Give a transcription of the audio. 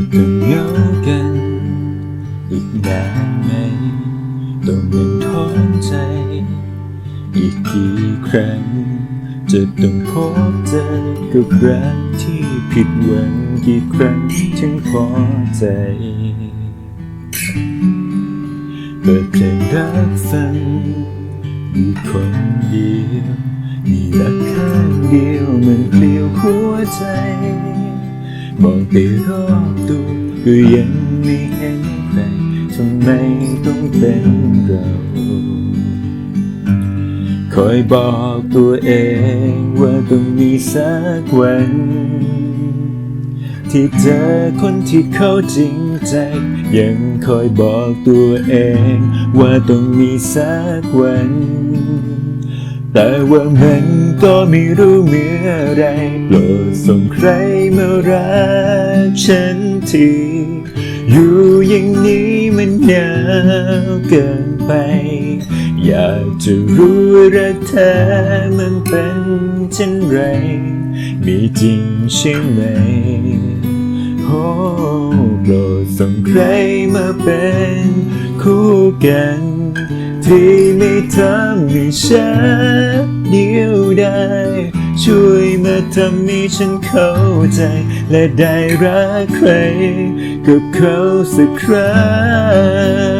จะต้องเหงากัน อีกนานไหมต้องยังทอนใจ อีกกี่ครั้ง จะต้องพบเจอกับรักที่ผิดหวังกี่ครั้งถึงพอใจเปิดเพลงรักฟังอยู่คนเดียวมีรักข้างเดียวเหมือนเปลี่ยวหัวใจ มองไปรอบตัวก็ยังไม่เห็นใครทำไมต้องเป็นเรา คอยบอกตัวเองว่าต้องมีสักวัน ที่เจอคนที่เขาจริงใจ ยังคอยบอกตัวเองว่าต้องมีสักวัน แต่ว่ามันก็ไม่รู้เมื่อไรโปรดส่งใครมารักฉันทีอยู่อย่างนี้มันหนาวเกินไป อยากจะรู้รักแท้มันเป็นเช่นไร มีจริงใช่ไหมโอ้โปรดส่งใครมาเป็นคู่กัน ที่ไม่ทำให้ฉันเดียวได้ ช่วยมาทำให้ฉันเข้าใจ และได้รักใครกับเขาสักครั้ง